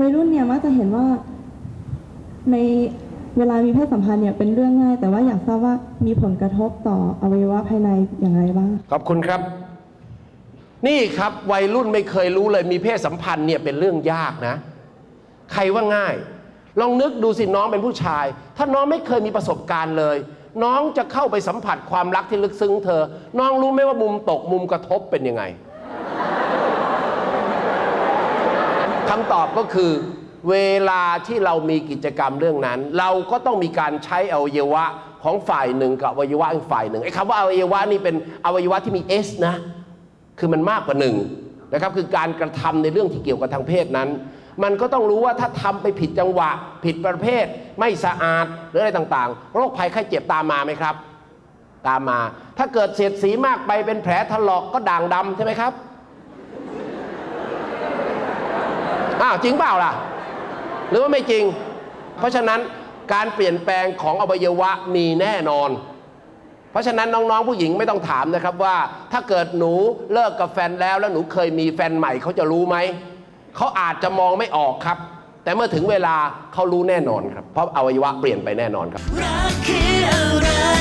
วัยรุ่นเนี่ยมักจะเห็นว่าในเวลามีเพศสัมพันธ์เนี่ยเป็นเรื่องง่าย แต่ว่าอยากทราบว่ามีผลกระทบต่ออวัยวะภายในอย่างไรบ้าง ขอบคุณครับ นี่ครับวัยรุ่นไม่เคยรู้เลยมีเพศสัมพันธ์เนี่ยเป็นเรื่องยากนะ ใครว่าง่าย ลองนึกดูสิน้องเป็นผู้ชาย ถ้าน้องไม่เคยมีประสบการณ์เลย น้องจะเข้าไปสัมผัสความรักที่ลึกซึ้งเธอ น้องรู้ไหมว่ามุมตกมุมกระทบเป็นยังไง คำตอบก็คือ เวลาที่เรามีกิจกรรมเรื่องนั้น เราก็ต้องมีการใช้อวัยวะของฝ่ายหนึ่งกับอวัยวะอีกฝ่ายหนึ่งไอ้คำว่าอวัยวะนี่เป็นอวัยวะที่มี S นะ คือมันมากกว่าหนึ่งนะครับคือการกระทำในเรื่องที่เกี่ยวกับทางเพศนั้น มันก็ต้องรู้ว่าถ้าทำไปผิดจังหวะ ผิดประเภท ไม่สะอาดหรืออะไรต่างๆ โรคภัยไข้เจ็บตามมาไหมครับ ตามมา ถ้าเกิดเสียดสีมากไปเป็นแผลถลอกก็ด่างดำใช่ไหมครับ อ้าวจริงเปล่าล่ะ หรือว่าไม่จริง เพราะฉะนั้นการเปลี่ยนแปลงของอวัยวะมีแน่นอน เพราะฉะนั้นน้องๆผู้หญิงไม่ต้องถามนะครับว่า ถ้าเกิดหนูเลิกกับแฟนแล้วแล้วหนูเคยมีแฟนใหม่เขาจะรู้ไหมเขาอาจจะมองไม่ออกครับ แต่เมื่อถึงเวลาเขารู้แน่นอนครับ เพราะอวัยวะเปลี่ยนไปแน่นอนครับรักคืออะไร